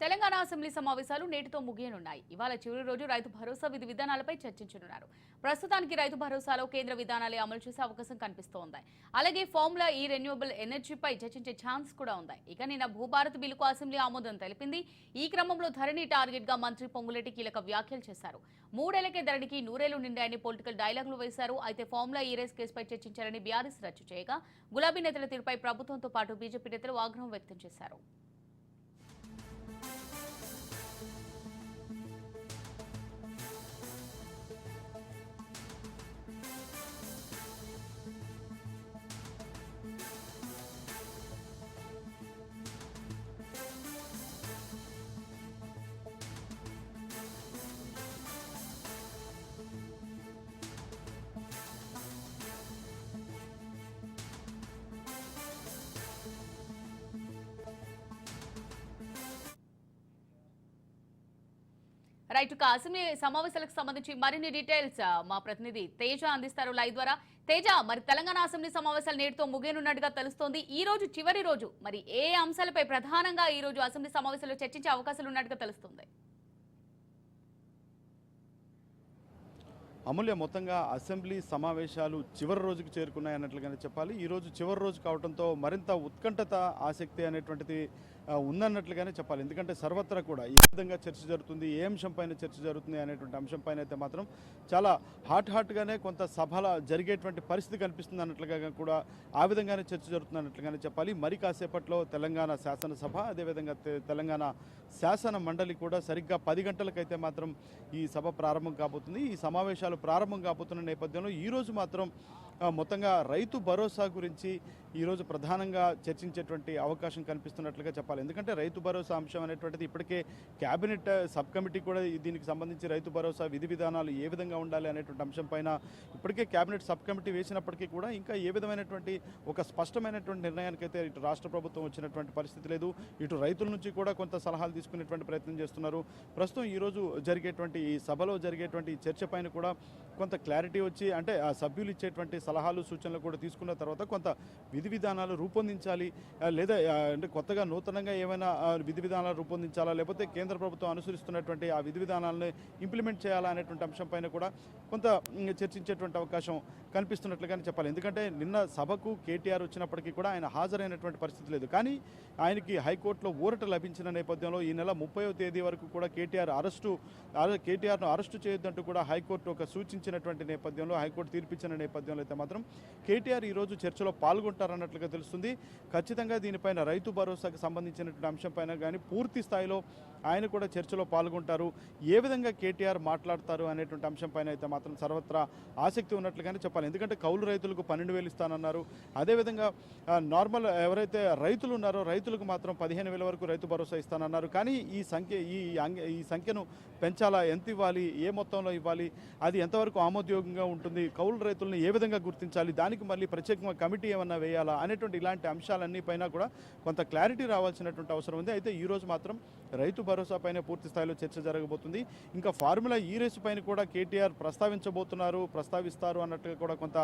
Telangana assembly సమావేశాలు నేటితో ముగియనున్నాయి. ఇవాళ చివరి రోజు రైతు భరోసా విధి విధానాలపై చర్చించనున్నారు. ప్రస్తుతానికి రైతు భరోసాలో కేంద్ర విధానాలే అమలు చేసే అవకాశం కనిపిస్తోంది. అలాగే ఫార్ములా ఈ రెన్యూవబుల్ ఎనర్జీపై చర్చించే ఛాన్స్ కూడా ఉంది. ఇక నిన్న భూభారత్ బిల్లుకు అసెంబ్లీ ఆమోదం తెలిపింది. ఈ క్రమంలో ధరణి టార్గెట్గా మంత్రి పొంగులేటి కీలక వ్యాఖ్యలు చేశారు. మూడేళ్ళకే ధరణికి నూరేళ్ళు నిండాయని పొలిటికల్ డైలాగులు వేశారు. అయితే ఫార్ములా ఈ రేస్ కేసుపై చర్చించారని బీఆర్ఎస్ రద్దు చేయగా గులాబీ నేతల తీరుపై ప్రభుత్వంతో పాటు బీజేపీ నేతలు ఆగ్రహం వ్యక్తం చేశారు. రైట్ ఇక అసెంబ్లీ సమావేశాలకు సంబంధించి మరిన్ని డీటెయిల్స్ మా ప్రతినిధి తేజ అందిస్తారు లైవ్ ద్వారా. తేజ మరి తెలంగాణ అసెంబ్లీ సమావేశాలు నేటితో ముగియనున్నట్టుగా తెలుస్తోంది. ఈ రోజు చివరి రోజు మరి ఏ అంశాలపై ప్రధానంగా ఈ రోజు అసెంబ్లీ సమావేశాల్లో చర్చించే అవకాశాలు ఉన్నట్టుగా తెలుస్తుంది? అమూల్య మొత్తంగా అసెంబ్లీ సమావేశాలు చివరి రోజుకు చేరుకున్నాయి అన్నట్లుగానే చెప్పాలి. ఈ రోజు చివరి రోజు కావడంతో మరింత ఉత్కంఠత ఆసక్తి అనేటువంటిది ఉందన్నట్లుగానే చెప్పాలి. ఎందుకంటే సర్వత్రా కూడా ఏ విధంగా చర్చ జరుగుతుంది ఏ అంశం పైన చర్చ జరుగుతుంది అనేటువంటి అంశం పైన అయితే మాత్రం చాలా హాట్ హాట్గానే కొంత సభల జరిగేటువంటి పరిస్థితి కనిపిస్తుంది అన్నట్లుగా కూడా ఆ విధంగానే చర్చ జరుగుతుంది అన్నట్లుగానే చెప్పాలి. మరి కాసేపట్లో తెలంగాణ శాసనసభ అదేవిధంగా తె- తెలంగాణ శాసన మండలి కూడా సరిగ్గా పది గంటలకైతే మాత్రం ఈ సభ ప్రారంభం కాబోతుంది. ఈ సమావేశాలు ప్రారంభం కాబోతున్న నేపథ్యంలో ఈరోజు మాత్రం మొత్తంగా రైతు భరోసా గురించి ఈరోజు ప్రధానంగా చర్చించేటువంటి అవకాశం కనిపిస్తున్నట్లుగా చెప్పాలి. ఎందుకంటే రైతు భరోసా అంశం అనేటువంటిది ఇప్పటికే క్యాబినెట్ సబ్ కమిటీ కూడా దీనికి సంబంధించి రైతు భరోసా విధి విధానాలు ఏ విధంగా ఉండాలి అనేటువంటి అంశం పైన ఇప్పటికే క్యాబినెట్ సబ్ కమిటీ వేసినప్పటికీ కూడా ఇంకా ఏ విధమైనటువంటి ఒక స్పష్టమైనటువంటి నిర్ణయానికైతే ఇటు రాష్ట్ర ప్రభుత్వం వచ్చినటువంటి పరిస్థితి లేదు. ఇటు రైతుల నుంచి కూడా కొంత సలహాలు తీసుకునేటువంటి ప్రయత్నం చేస్తున్నారు. ప్రస్తుతం ఈరోజు జరిగేటువంటి ఈ సభలో జరిగేటువంటి చర్చ పైన కూడా కొంత క్లారిటీ వచ్చి అంటే ఆ సభ్యులు ఇచ్చేటువంటి సలహాలు సూచనలు కూడా తీసుకున్న తర్వాత కొంత విధి విధానాలు రూపొందించాలి. లేదా అంటే కొత్తగా నూతనంగా ఏమైనా విధి విధానాలు రూపొందించాలా? లేకపోతే కేంద్ర ప్రభుత్వం అనుసరిస్తున్నటువంటి ఆ విధి విధానాలను ఇంప్లిమెంట్ చేయాలా అనేటువంటి అంశం పైన కూడా కొంత చర్చించేటువంటి అవకాశం కనిపిస్తున్నట్లుగానే చెప్పాలి. ఎందుకంటే నిన్న సభకు కేటీఆర్ వచ్చినప్పటికీ కూడా ఆయన హాజరైనటువంటి పరిస్థితి లేదు. కానీ ఆయనకి హైకోర్టులో ఊరట లభించిన నేపథ్యంలో ఈ నెల ముప్పైవ తేదీ వరకు కూడా కేటీఆర్ అరెస్టు కేటీఆర్ను అరెస్టు చేయొద్దంటూ కూడా హైకోర్టు ఒక సూచించినటువంటి నేపథ్యంలో హైకోర్టు తీర్పిచ్చిన నేపథ్యంలో అయితే మాత్రం కేటీఆర్ ఈరోజు చర్చలో పాల్గొంటారన్నట్లుగా తెలుస్తుంది. ఖచ్చితంగా దీనిపైన రైతు భరోసాకు సంబంధించినటువంటి అంశంపైన కానీ పూర్తి స్థాయిలో ఆయన కూడా చర్చలో పాల్గొంటారు. ఏ విధంగా కేటీఆర్ మాట్లాడతారు అనేటువంటి అంశంపైన అయితే మాత్రం సర్వత్రా ఆసక్తి ఉన్నట్లుగానే చెప్పాలి. ఎందుకంటే కౌలు రైతులకు పన్నెండు వేలు ఇస్తానన్నారు. అదేవిధంగా నార్మల్ ఎవరైతే రైతులు ఉన్నారో రైతులకు మాత్రం పదిహేను వేల వరకు రైతు భరోసా ఇస్తానన్నారు. కానీ ఈ సంఖ్య ఈ ఈ సంఖ్యను పెంచాలా? ఎంత ఇవ్వాలి? ఏ మొత్తంలో ఇవ్వాలి? అది ఎంతవరకు ఆమోదయోగంగా ఉంటుంది? కౌలు రైతులను ఏ విధంగా గుర్తించాలి? దానికి మళ్ళీ ప్రత్యేకంగా కమిటీ ఏమన్నా వేయాలా? అనేటువంటి ఇలాంటి అంశాలన్నీ పైన కూడా కొంత క్లారిటీ రావాల్సినటువంటి అవసరం ఉంది. అయితే ఈ రోజు మాత్రం రైతు భరోసా భరోసా పైన పూర్తి స్థాయిలో చర్చ జరగబోతుంది. ఇంకా ఫార్ములా ఈ రేసు పైన కూడా కేటీఆర్ ప్రస్తావించబోతున్నారు ప్రస్తావిస్తారు అన్నట్టుగా కూడా కొంత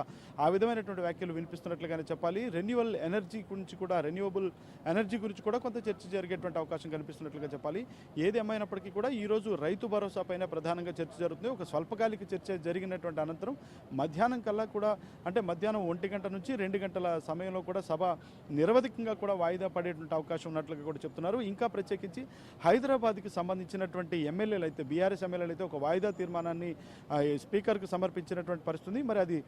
ఆ విధమైనటువంటి వ్యాఖ్యలు వినిపిస్తున్నట్లుగానే చెప్పాలి. రెన్యువల్ ఎనర్జీ గురించి కూడా రెన్యూవబుల్ ఎనర్జీ గురించి కూడా కొంత చర్చ జరిగేటువంటి అవకాశం కనిపిస్తున్నట్లుగా చెప్పాలి. ఏది ఏమైనప్పటికీ కూడా ఈ రోజు రైతు భరోసా పైన ప్రధానంగా చర్చ జరుగుతుంది. ఒక స్వల్పకాలిక చర్చ జరిగినటువంటి అనంతరం మధ్యాహ్నం కల్లా కూడా అంటే మధ్యాహ్నం ఒంటి గంట నుంచి రెండు గంటల సమయంలో కూడా సభ నిరవధికంగా కూడా వాయిదా పడేటువంటి అవకాశం ఉన్నట్లుగా కూడా చెప్తున్నారు. ఇంకా ప్రత్యేకించి హైదరాబాద్ హైదరాబాద్కి సంబంధించినటువంటి ఎమ్మెల్యేలు అయితే బీఆర్ఎస్ ఎమ్మెల్యేలు అయితే ఒక వాయిదా తీర్మానాన్ని స్పీకర్కు సమర్పించినటువంటి పరిస్థితి మరి అది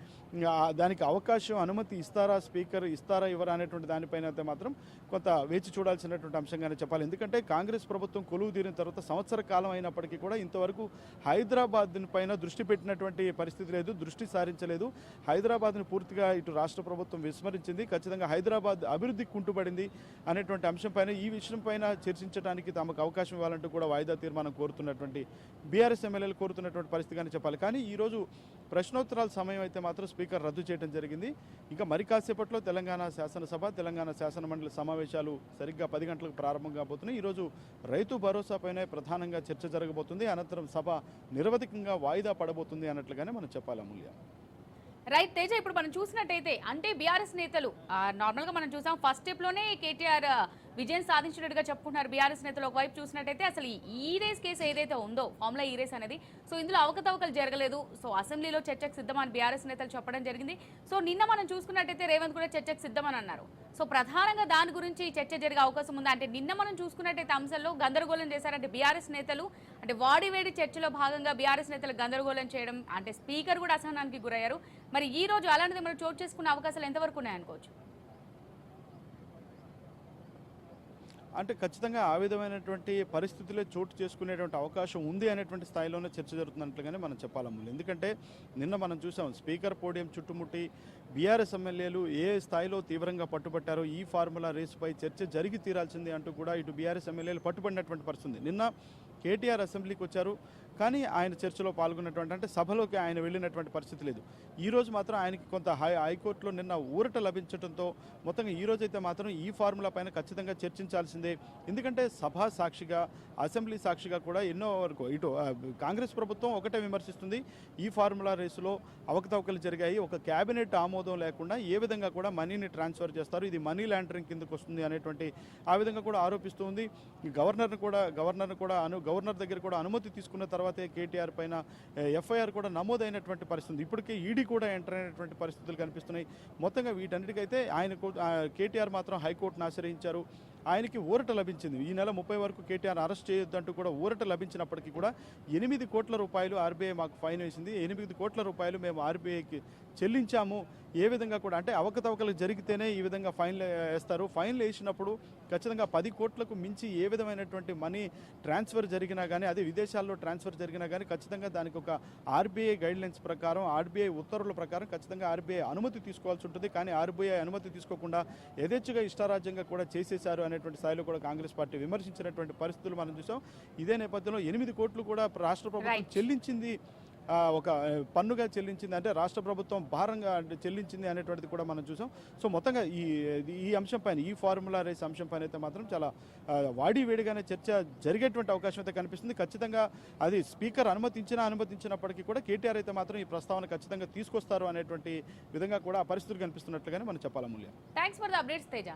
దానికి అవకాశం అనుమతి ఇస్తారా స్పీకర్ ఇస్తారా ఇవ్వరా అనేటువంటి దానిపైన అయితే మాత్రం కొంత వేచి చూడాల్సినటువంటి అంశంగానే చెప్పాలి. ఎందుకంటే కాంగ్రెస్ ప్రభుత్వం కొలువు తీరిన తర్వాత సంవత్సర కాలం అయినప్పటికీ కూడా ఇంతవరకు హైదరాబాద్ పైన దృష్టి పెట్టినటువంటి పరిస్థితి లేదు దృష్టి సారించలేదు. హైదరాబాద్ని పూర్తిగా ఇటు రాష్ట్ర ప్రభుత్వం విస్మరించింది. ఖచ్చితంగా హైదరాబాద్ అభివృద్ధి కుంటుపడింది అనేటువంటి అంశం పైన ఈ విషయం పైన చర్చించడానికి తమకు అవకాశం ఇవ్వాలంటూ కూడా వాయిదా తీర్మానం కోరుతున్నటువంటి బీఆర్ఎస్ ఎమ్మెల్యేలు కోరుతున్నటువంటి పరిస్థితి కానీ చెప్పాలి. కానీ ఈరోజు ప్రశ్నోత్తరాల సమయం అయితే మాత్రం స్పీకర్ రద్దు చేయడం జరిగింది. ఇంకా మరి కాసేపట్లో తెలంగాణ శాసనసభ తెలంగాణ శాసన మండలి సమావేశాలు సరిగ్గా పది గంటలకు ప్రారంభం కాబోతున్నాయి. ఈరోజు రైతు భరోసాపైనే ప్రధానంగా చర్చ జరగబోతుంది. అనంతరం సభ నిరవధికంగా వాయిదా పడబోతుంది అన్నట్లుగానే మనం చెప్పాలి అమూల్య? రైట్ తేజ ఇప్పుడు మనం చూసినట్టయితే అంటే బీఆర్ఎస్ నేతలు నార్మల్గా మనం చూసాం ఫస్ట్ స్టెప్లోనే కేటీఆర్ విజయం సాధించినట్టుగా చెప్పుకుంటున్నారు బీఆర్ఎస్ నేతలు. ఒకవైపు చూసినట్టయితే అసలు ఈ- రేస్ కేసు ఏదైతే ఉందో ఫార్ములా ఈ రేస్ అనేది సో ఇందులో అవకతవకలు జరగలేదు. సో అసెంబ్లీలో చర్చకు సిద్ధమని బీఆర్ఎస్ నేతలు చెప్పడం జరిగింది. సో నిన్న మనం చూసుకున్నట్టయితే రేవంత్ కూడా చర్చకు సిద్ధమని అన్నారు. సో ప్రధానంగా దాని గురించి చర్చ జరిగే అవకాశం ఉందా? అంటే నిన్న మనం చూసుకున్నట్టయితే అంశంలో గందరగోళం చేశారంటే బీఆర్ఎస్ నేతలు అంటే వాడి వేడి చర్చలో భాగంగా బీఆర్ఎస్ నేతలు గందరగోళం చేయడం అంటే స్పీకర్ కూడా అసహనానికి గురయ్యారు. మరి ఈ రోజు అలాంటిది మనం చోటు చేసుకునే అవకాశాలు ఎంతవరకు ఉన్నాయనుకోవచ్చు? అంటే ఖచ్చితంగా ఆ విధమైనటువంటి పరిస్థితులే చోటు చేసుకునేటువంటి అవకాశం ఉంది అనేటువంటి స్థాయిలోనే చర్చ జరుగుతున్నట్లుగానే మనం చెప్పాలమ్ములు ఎందుకంటే నిన్న మనం చూసాం స్పీకర్ పోడియం చుట్టుముట్టి బీఆర్ఎస్ ఎమ్మెల్యేలు ఏ స్థాయిలో తీవ్రంగా పట్టుబట్టారో ఈ ఫార్ములా రేసుపై చర్చ జరిగి తీరాల్సింది అంటూ కూడా ఇటు బీఆర్ఎస్ ఎమ్మెల్యేలు పట్టుబడినటువంటి పరిస్థితి నిన్న కేటీఆర్ అసెంబ్లీకి వచ్చారు కానీ ఆయన చర్చలో పాల్గొన్నటువంటి అంటే సభలోకి ఆయన వెళ్ళినటువంటి పరిస్థితి లేదు. ఈ రోజు మాత్రం ఆయనకి కొంత హై హైకోర్టులో నిన్న ఊరట లభించడంతో మొత్తంగా ఈరోజైతే మాత్రం ఈ ఫార్ములా పైన ఖచ్చితంగా చర్చించాల్సిందే. ఎందుకంటే సభ సాక్షిగా అసెంబ్లీ సాక్షిగా కూడా ఎన్నో వరకు ఇటు కాంగ్రెస్ ప్రభుత్వం ఒకటే విమర్శిస్తుంది. ఈ ఫార్ములా రేసులో అవకతవకలు జరిగాయి. ఒక క్యాబినెట్ ఆమోదం లేకుండా ఏ విధంగా కూడా మనీని ట్రాన్స్ఫర్ చేస్తారు? ఇది మనీ లాండరింగ్ కిందకు వస్తుంది అనేటువంటి ఆ విధంగా కూడా ఆరోపిస్తూ ఉంది. కూడా గవర్నర్ కూడా అను గవర్నర్ దగ్గర కూడా అనుమతి తీసుకున్న తర్వాత కేటీఆర్ పైన ఎఫ్ఐఆర్ కూడా నమోదైనటువంటి పరిస్థితి ఇప్పటికే ఈడీ కూడా ఎంటర్ అయినటువంటి పరిస్థితులు కనిపిస్తున్నాయి. మొత్తంగా వీటన్నిటికైతే ఆయన కేటీఆర్ మాత్రం హైకోర్టును ఆశ్రయించారు. ఆయనకి ఊరట లభించింది. ఈ నెల ముప్పై వరకు కేటీఆర్ అరెస్ట్ చేయొద్దంటూ కూడా ఊరట లభించినప్పటికీ కూడా ఎనిమిది కోట్ల రూపాయలు ఆర్బీఐ మాకు ఫైన్ వేసింది. ఎనిమిది కోట్ల రూపాయలు మేము ఆర్బీఐకి చెల్లించాము. ఏ విధంగా కూడా అంటే అవకతవకలు జరిగితేనే ఈ విధంగా ఫైన్లు వేస్తారు. ఫైన్లు వేసినప్పుడు ఖచ్చితంగా పది కోట్లకు మించి ఏ విధమైనటువంటి మనీ ట్రాన్స్ఫర్ జరిగినా కానీ అదే విదేశాల్లో ట్రాన్స్ఫర్ జరిగినా కానీ ఖచ్చితంగా దానికి ఒక ఆర్బీఐ గైడ్లైన్స్ ప్రకారం ఆర్బీఐ ఉత్తర్వుల ప్రకారం ఖచ్చితంగా ఆర్బీఐ అనుమతి తీసుకోవాల్సి ఉంటుంది. కానీ ఆర్బీఐ అనుమతి తీసుకోకుండా యథేచ్ఛగా ఇష్టారాజ్యంగా కూడా చేసేశారు అనేటువంటి స్థాయిలో కూడా కాంగ్రెస్ పార్టీ విమర్శించినటువంటి పరిస్థితులు మనం చూసాం. ఇదే నేపథ్యంలో ఎనిమిది కోట్లు కూడా రాష్ట్ర ప్రభుత్వం. చెల్లించింది. ఒక పన్నుగా చెల్లించింది. అంటే రాష్ట్ర ప్రభుత్వం భారంగా అంటే చెల్లించింది అనేటువంటిది కూడా మనం చూసాం. సో మొత్తంగా ఈ ఈ అంశం పైన ఈ ఫార్ములా రేస్ అంశం పైన అయితే మాత్రం చాలా వాడి వేడిగానే చర్చ జరిగేటువంటి అవకాశం అయితే కనిపిస్తుంది. ఖచ్చితంగా అది స్పీకర్ అనుమతించినా అనుమతించినప్పటికీ కూడా కేటీఆర్ అయితే మాత్రం ఈ ప్రస్తావన ఖచ్చితంగా తీసుకొస్తారు అనేటువంటి విధంగా కూడా ఆ పరిస్థితులు కనిపిస్తున్నట్లుగానే మనం చెప్పాలి మూల్యం thanks for the updates Teja.